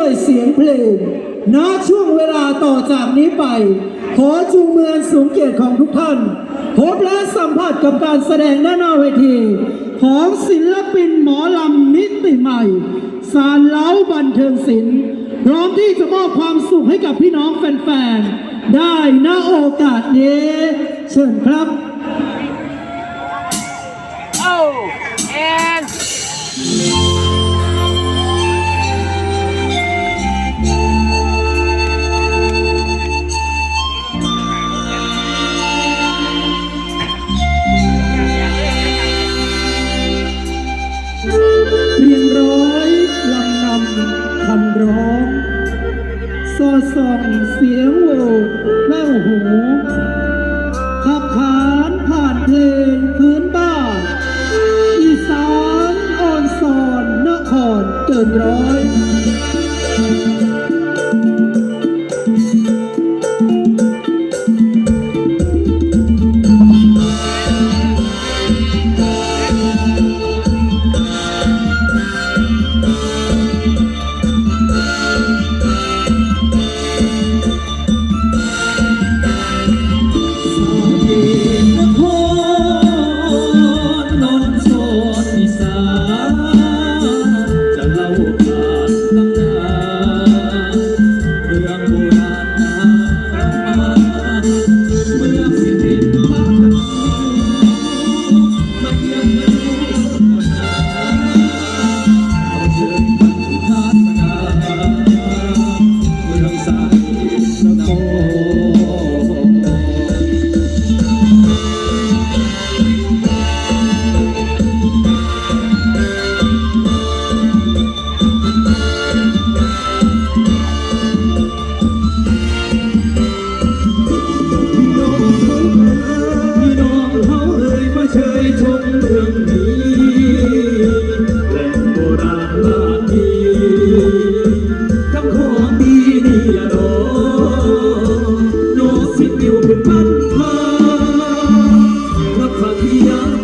ด้วยเสียงเพลงณช่วงเวลาต่อจากนี้ไป ขอจูงมือสูงเกียรติของทุกท่าน พบและสัมผัสกับการแสดงหน้าหน้าเวที ของศิลปินหมอลำมิติใหม่ สารเล้าบันเทิงศิลป์พร้อมที่จะมอบความสุขให้กับพี่น้องแฟนๆ ได้ณโอกาสนี้ เชิญครับ Oh, and สอดส่องเสียงโหวแว่วหูขับขานผ่านเพลงพื้นบ้านอีสานอ่อนสอนนครเกินร้อย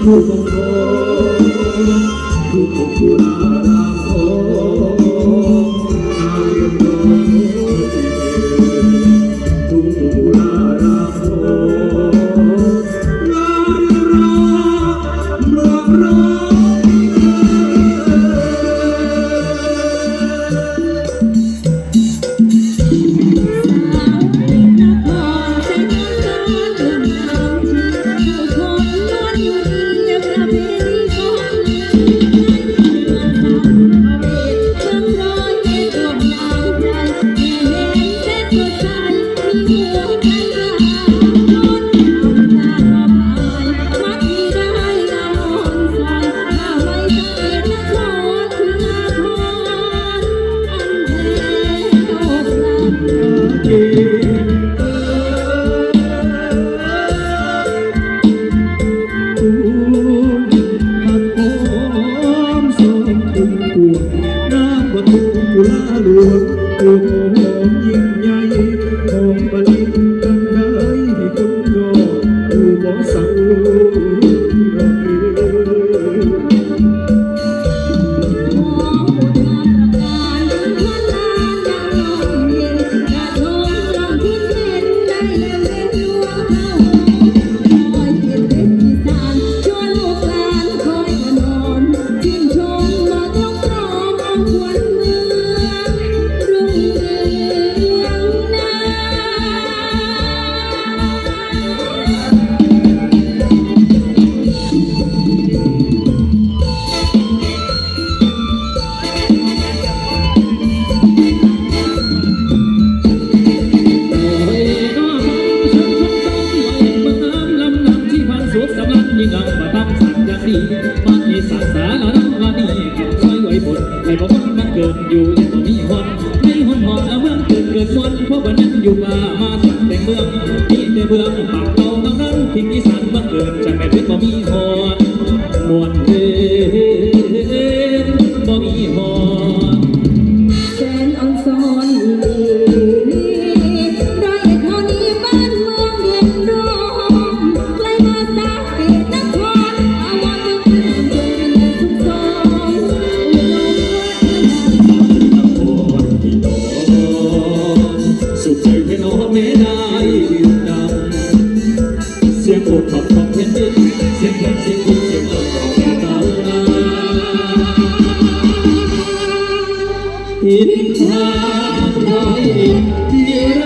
ย เลาหลวงโอ้โหยิ่งใหญ่ของบลิ ม้างดีมาอีสานสาละน้ำมานี่ซอยไว้บนให้บอกว่ามันเกิดอยู่ยังบ่มีหอนในหอนหอนเอาเมืองเกิดเกิดมนเพราะวันนั้นอยู่ป่ามาสักแต่เมืองมีแต่เมืองปากเก่าทั้งนั้นทิ้งอีสานมาเกิดจะไม่เป็นบ่มีหอนมวน อินทราร้อยเอ็ดที่รั